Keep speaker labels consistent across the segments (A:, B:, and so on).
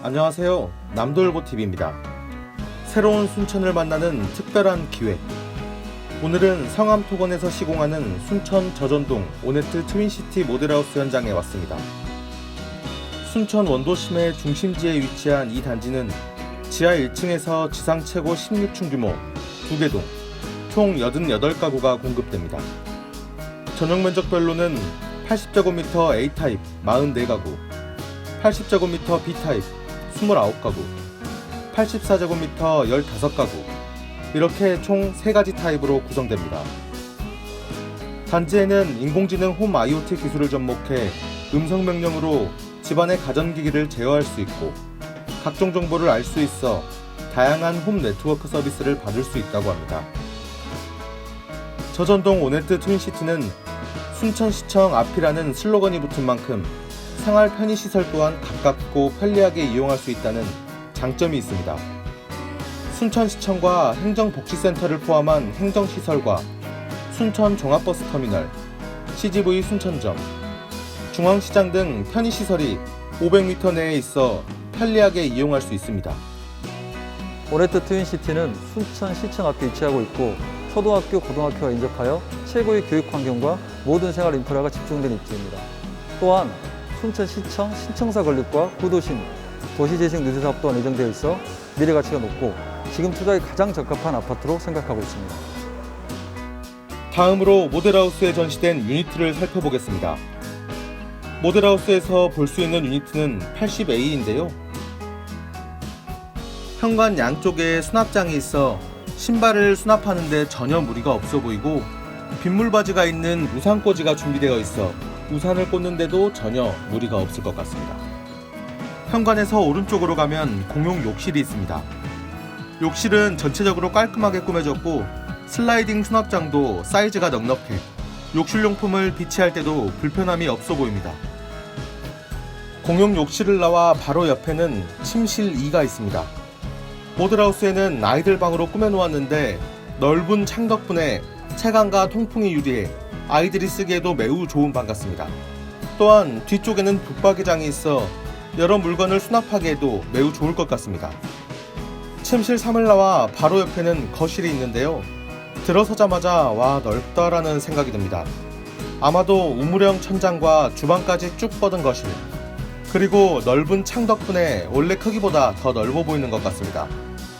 A: 안녕하세요. 남돌보TV입니다. 새로운 순천을 만나는 특별한 기회. 오늘은 성암토건에서 시공하는 순천 저전동 오네트 트윈시티 모델하우스 현장에 왔습니다. 순천 원도심의 중심지에 위치한 이 단지는 지하 1층에서 지상 최고 16층 규모 2개 동, 총 88가구가 공급됩니다. 전용 면적별로는 80제곱미터 A타입 44가구, 80제곱미터 B타입 29가구, 84제곱미터 15가구, 이렇게 총 3가지 타입으로 구성됩니다. 단지에는 인공지능 홈 IoT 기술을 접목해 음성 명령으로 집안의 가전기기를 제어할 수 있고 각종 정보를 알 수 있어 다양한 홈 네트워크 서비스를 받을 수 있다고 합니다. 저전동 오네트 트윈시티는 순천시청 앞이라는 슬로건이 붙은 만큼 생활 편의시설 또한 가깝고 편리하게 이용할 수 있다는 장점이 있습니다. 순천시청과 행정복지센터를 포함한 행정시설과 순천 종합버스터미널, CGV 순천점, 중앙시장 등 편의시설이 500m 내에 있어 편리하게 이용할 수 있습니다.
B: 오레트 트윈시티는 순천시청 앞에 위치하고 있고 초등학교, 고등학교와 인접하여 최고의 교육 환경과 모든 생활 인프라가 집중된 입지입니다. 또한 순천시청 신청사 건립과 구도심, 도시재생 누대 사업 또한 예정되어 있어 미래 가치가 높고 지금 투자에 가장 적합한 아파트로 생각하고 있습니다.
A: 다음으로 모델하우스에 전시된 유니트를 살펴보겠습니다. 모델하우스에서 볼 수 있는 유니트는 80A인데요. 현관 양쪽에 수납장이 있어 신발을 수납하는데 전혀 무리가 없어 보이고 빗물 바지가 있는 우산꽂이가 준비되어 있어 우산을 꽂는데도 전혀 무리가 없을 것 같습니다. 현관에서 오른쪽으로 가면 공용 욕실이 있습니다. 욕실은 전체적으로 깔끔하게 꾸며졌고 슬라이딩 수납장도 사이즈가 넉넉해 욕실 용품을 비치할 때도 불편함이 없어 보입니다. 공용 욕실을 나와 바로 옆에는 침실 2가 있습니다. 모드하우스에는 아이들 방으로 꾸며놓았는데 넓은 창 덕분에 채광과 통풍이 유리해 아이들이 쓰기에도 매우 좋은 방 같습니다. 또한 뒤쪽에는 붙박이장이 있어 여러 물건을 수납하기에도 매우 좋을 것 같습니다. 침실 3을 나와 바로 옆에는 거실이 있는데요. 들어서자마자 와 넓다라는 생각이 듭니다. 아마도 우물형 천장과 주방까지 쭉 뻗은 거실. 그리고 넓은 창 덕분에 원래 크기보다 더 넓어 보이는 것 같습니다.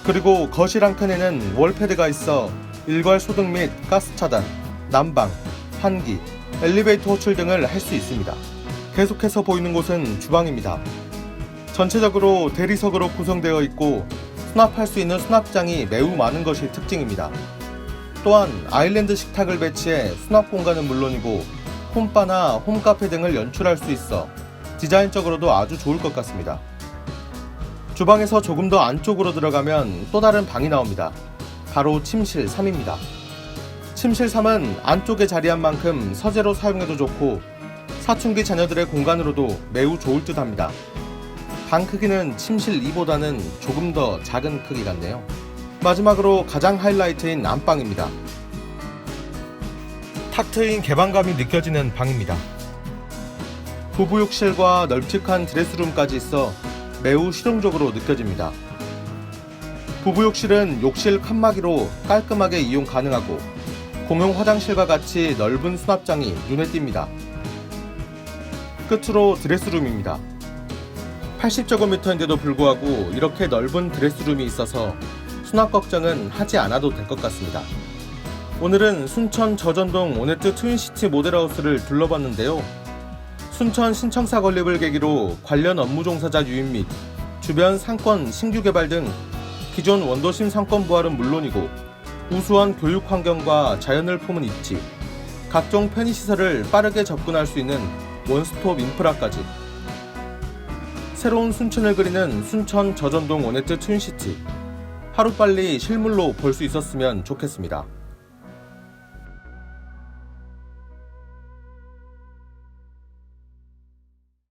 A: 그리고 거실 한켠에는 월패드가 있어 일괄 소득 및 가스 차단, 난방, 환기, 엘리베이터 호출 등을 할 수 있습니다. 계속해서 보이는 곳은 주방입니다. 전체적으로 대리석으로 구성되어 있고 수납할 수 있는 수납장이 매우 많은 것이 특징입니다. 또한 아일랜드 식탁을 배치해 수납 공간은 물론이고 홈바나 홈카페 등을 연출할 수 있어 디자인적으로도 아주 좋을 것 같습니다. 주방에서 조금 더 안쪽으로 들어가면 또 다른 방이 나옵니다. 바로 침실 3입니다. 침실 3은 안쪽에 자리한 만큼 서재로 사용해도 좋고 사춘기 자녀들의 공간으로도 매우 좋을 듯 합니다. 방 크기는 침실 2보다는 조금 더 작은 크기 같네요. 마지막으로 가장 하이라이트인 안방입니다. 탁 트인 개방감이 느껴지는 방입니다. 부부 욕실과 널찍한 드레스룸까지 있어 매우 실용적으로 느껴집니다. 부부 욕실은 욕실 칸막이로 깔끔하게 이용 가능하고 공용 화장실과 같이 넓은 수납장이 눈에 띕니다. 끝으로 드레스룸입니다. 80제곱미터인데도 불구하고 이렇게 넓은 드레스룸이 있어서 수납 걱정은 하지 않아도 될 것 같습니다. 오늘은 순천 저전동 오네트 트윈시티 모델하우스를 둘러봤는데요. 순천 신청사 건립을 계기로 관련 업무 종사자 유입 및 주변 상권 신규 개발 등 기존 원도심 상권 부활은 물론이고 우수한 교육 환경과 자연을 품은 입지, 각종 편의시설을 빠르게 접근할 수 있는 원스톱 인프라까지 새로운 순천을 그리는 순천 저전동 오네트 트윈시티 하루빨리 실물로 볼 수 있었으면 좋겠습니다.